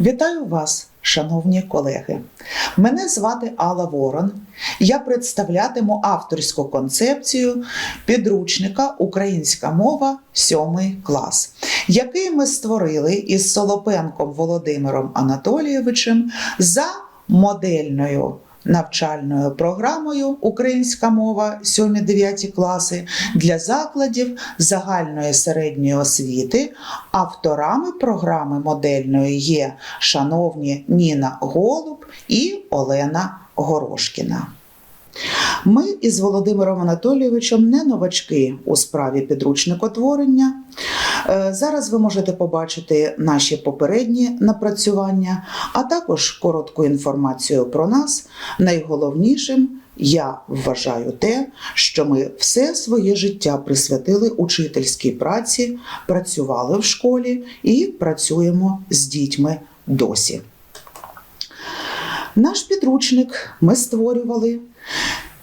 Вітаю вас, шановні колеги. Мене звати Алла Ворон. Я представлятиму авторську концепцію підручника Українська мова 7 клас, який ми створили із Солопенком Володимиром Анатолійовичем за модельною. Навчальною програмою Українська мова 7-9 класи для закладів загальної середньої освіти. Авторами програми модельної є шановні Ніна Голуб і Олена Горошкіна. Ми із Володимиром Анатолійовичем не новачки у справі підручникотворення. Е, Зараз ви можете побачити наші попередні напрацювання, а також коротку інформацію про нас. Найголовнішим я вважаю те, що ми все своє життя присвятили учительській праці, працювали в школі і працюємо з дітьми досі. Наш підручник ми створювали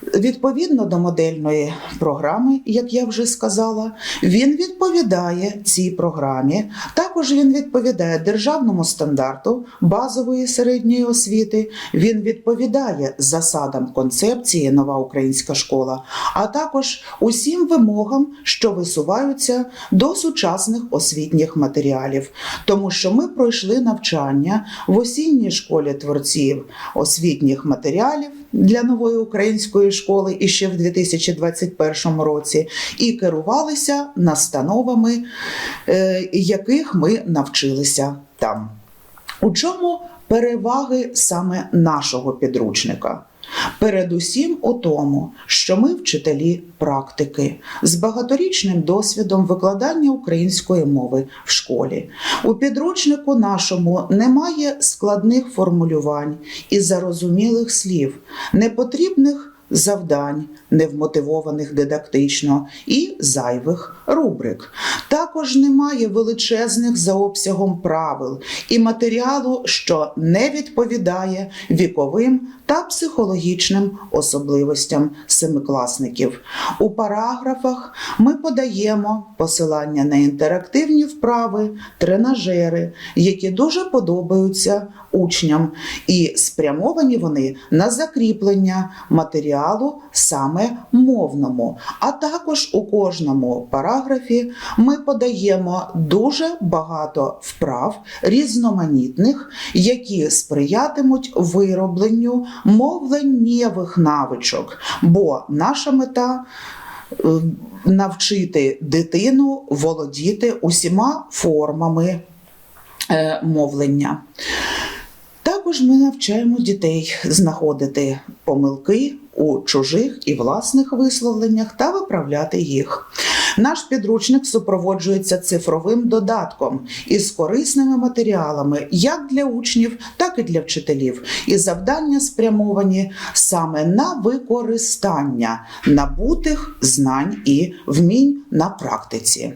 Відповідно до модельної програми, як я вже сказала, він відповідає цій програмі. Також він відповідає державному стандарту базової середньої освіти. Він відповідає засадам концепції Нова українська школа, а також усім вимогам, що висуваються до сучасних освітніх матеріалів, тому що ми пройшли навчання в осінній школі творців освітніх матеріалів для нової української школи і ще в 2021 році, і керувалися настановами, е, яких ми навчилися там. У чому переваги саме нашого підручника? Передусім у тому, що ми вчителі практики з багаторічним досвідом викладання української мови в школі. У підручнику нашому немає складних формулювань і зарозумілих слів, непотрібних завдань, невмотивованих дидактично, і зайвих рубрик. Також немає величезних за обсягом правил і матеріалу, що не відповідає віковим та психологічним особливостям семикласників. У параграфах ми подаємо посилання на інтерактивні вправи, тренажери, які дуже подобаються учням, і спрямовані вони на закріплення матеріалу саме мовному. А також у кожному параграфі ми подаємо дуже багато вправ різноманітних, які сприятимуть виробленню мовленнєвих навичок, бо наша мета. е, Навчити дитину володіти усіма формами е, мовлення. Також ми навчаємо дітей знаходити помилки у чужих і власних висловленнях та виправляти їх. Наш підручник супроводжується цифровим додатком із корисними матеріалами як для учнів, так і для вчителів. І завдання спрямовані саме на використання набутих знань і вмінь на практиці.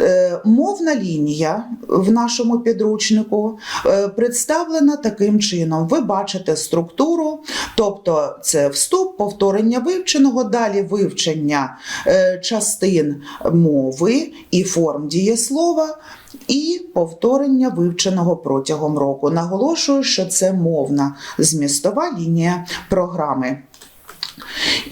Е, Мовна лінія в нашому підручнику е, представлена таким чином. Ви бачите структуру, тобто це вступ, повторення вивченого, далі вивчення е, частин мови і форм дієслова. І повторення вивченого протягом року. Наголошую, що це мовна змістова лінія програми.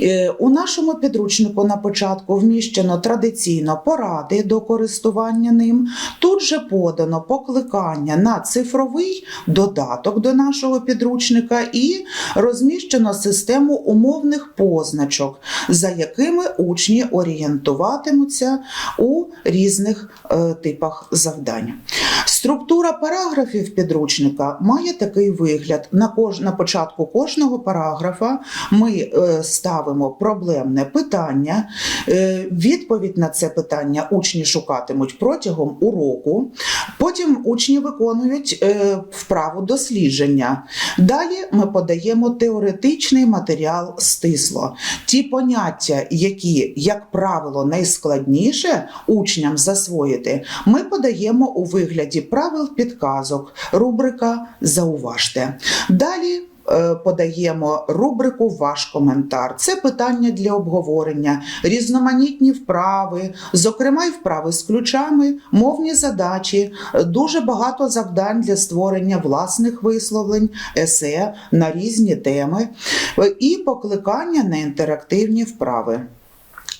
Е, У нашому підручнику на початку вміщено традиційно поради до користування ним. Тут же подано покликання на цифровий додаток до нашого підручника і розміщено систему умовних позначок, за якими учні орієнтуватимуться у різних е, типах завдань. Структура параграфів підручника має такий вигляд. На, на початку кожного параграфа ми е, ставимо проблемне питання. Е, відповідь на це питання учні шукатимуть протягом уроку. Потім учні виконують е, вправу дослідження. Далі ми подаємо теоретичний матеріал стисло. Ті поняття, які, як правило, найскладніше учням засвоїти, ми подаємо у вигляді правил підказок, рубрика Зауважте. Далі подаємо рубрику Ваш коментар. Це питання для обговорення, різноманітні вправи, зокрема й вправи з ключами, мовні задачі, е, дуже багато завдань для створення власних висловлень, есе на різні теми е, і покликання на інтерактивні вправи.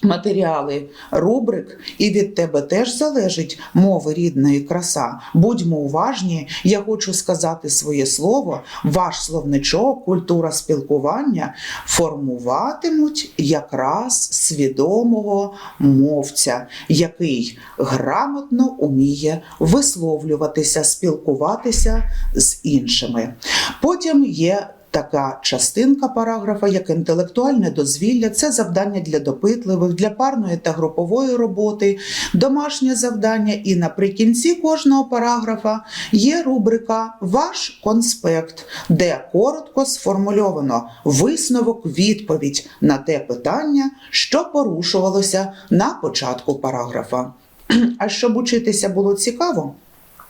Матеріали рубрик, і від тебе теж залежить мови рідної краса. Будьмо уважні, я хочу сказати своє слово, ваш словничок, культура спілкування формуватимуть якраз свідомого мовця, який грамотно уміє висловлюватися, спілкуватися з іншими. Потім є така частинка параграфа, як інтелектуальне дозвілля, це завдання для допитливих, для парної та групової роботи, домашнє завдання. І наприкінці кожного параграфа є рубрика Ваш конспект, де коротко сформульовано висновок, відповідь на те питання, що порушувалося на початку параграфа. А щоб учитися було цікаво.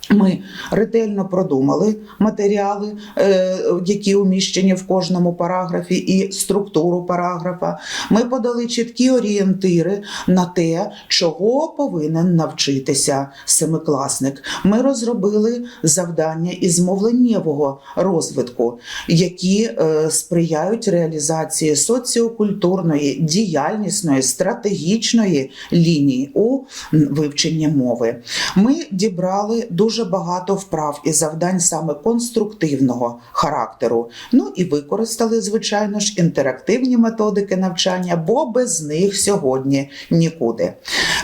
Ми ретельно продумали матеріали, е, які уміщені в кожному параграфі, і структуру параграфа. Ми подали чіткі орієнтири на те, чого повинен навчитися семикласник. Ми розробили завдання із мовленнєвого розвитку, які е, сприяють реалізації соціокультурної, діяльнісної, стратегічної лінії у вивченні мови. Ми дібрали дуже багато вправ і завдань саме конструктивного характеру. Ну і використали, звичайно ж, інтерактивні методики навчання, бо без них сьогодні нікуди.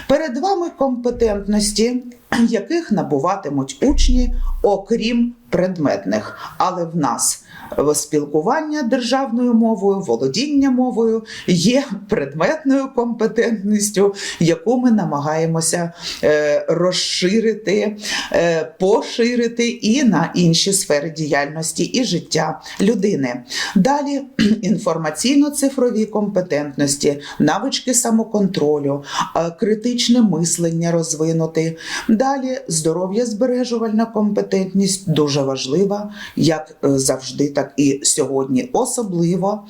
Перед вами компетентності, яких набуватимуть учні, окрім предметних, але в нас спілкування державною мовою, володіння мовою є предметною компетентністю, яку ми намагаємося е, розширити, е, поширити і на інші сфери діяльності і життя людини. Далі інформаційно-цифрові компетентності, навички самоконтролю, е, критичне мислення розвинути. Далі здоров'я збережувальна компетентність дуже важлива, як завжди, так і сьогодні особливо.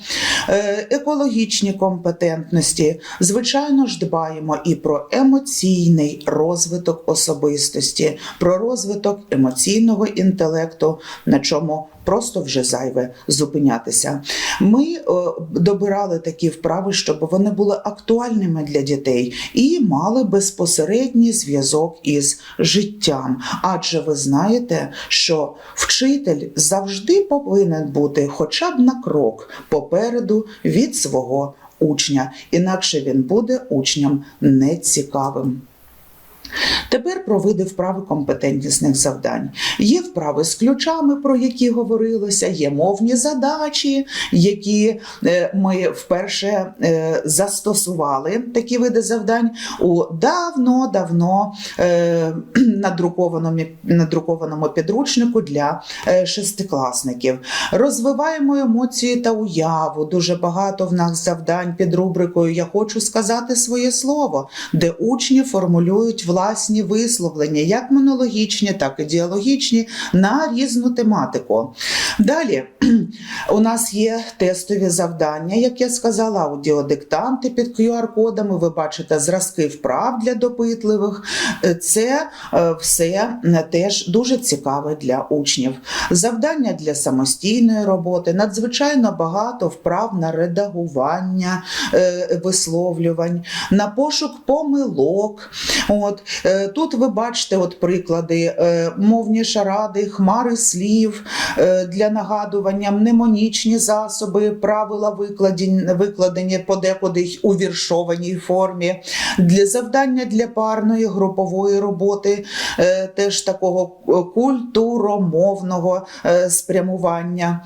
Е, Екологічні компетентності. Звичайно ж, дбаємо і про емоційний розвиток особистості, про розвиток емоційного інтелекту, на чому просто вже зайве зупинятися. Ми е, добирали такі вправи, щоб вони були актуальними для дітей і мали безпосередній зв'язок із життям. Адже ви знаєте, що вчитель завжди повинен бути хоча б на крок попереду від свого учня, інакше він буде учням нецікавим. Тепер про види вправи компетентнісних завдань. Є вправи з ключами, про які говорилося, є мовні задачі, які е, ми вперше е, застосували такі види завдань у давно-давно е, надрукованому, надрукованому підручнику для шестикласників. Розвиваємо емоції та уяву. Дуже багато в нас завдань під рубрикою Я хочу сказати своє слово, де учні формулюють власні висловлення, як монологічні, так і діалогічні, на різну тематику. Далі у нас є тестові завдання, як я сказала, аудіодиктанти під QR-кодами. Ви бачите зразки вправ для допитливих. Це е, все теж дуже цікаве для учнів. Завдання для самостійної роботи, надзвичайно багато вправ на редагування е, висловлювань, на пошук помилок. От е, Тут ви бачите от приклади мовні шаради, хмари слів для нагадування, мнемонічні засоби, правила викладені, викладені подекуди у віршованій формі, для завдання для парної групової роботи, теж такого культуромовного спрямування.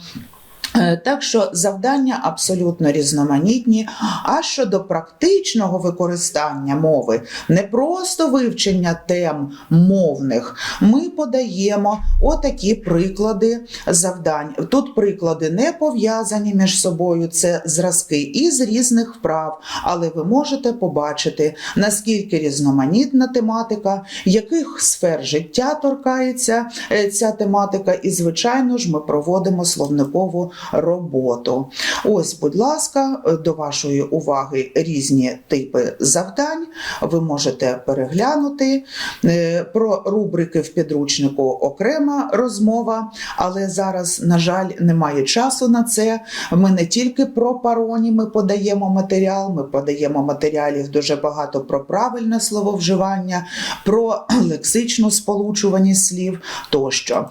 Так що завдання абсолютно різноманітні. А щодо практичного використання мови, не просто вивчення тем мовних, ми подаємо отакі приклади завдань. Тут приклади не пов'язані між собою, це зразки із різних вправ, але ви можете побачити, наскільки різноманітна тематика, яких сфер життя торкається ця тематика, і, звичайно ж, ми проводимо словникову роботу. Ось, будь ласка, до вашої уваги різні типи завдань. Ви можете переглянути. Е, Про рубрики в підручнику окрема розмова, але зараз, на жаль, немає часу на це. Ми не тільки про пароніми подаємо матеріал, ми подаємо матеріалів дуже багато про правильне слововживання, про лексичну сполучуваність слів тощо.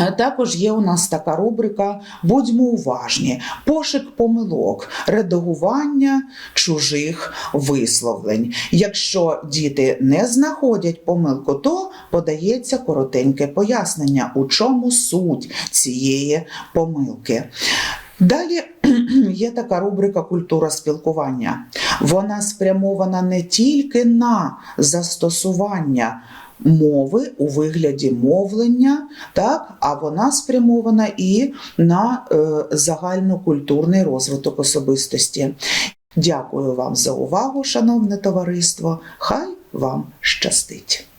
Е, Також є у нас така рубрика Будьмо уважні, пошук помилок, редагування чужих висловлень. Якщо діти не знаходять помилку, то подається коротеньке пояснення, у чому суть цієї помилки. Далі є така рубрика Культура спілкування. Вона спрямована не тільки на застосування мови у вигляді мовлення, так, а вона спрямована і на е, загальнокультурний розвиток особистості. Дякую вам за увагу, шановне товариство. Хай вам щастить!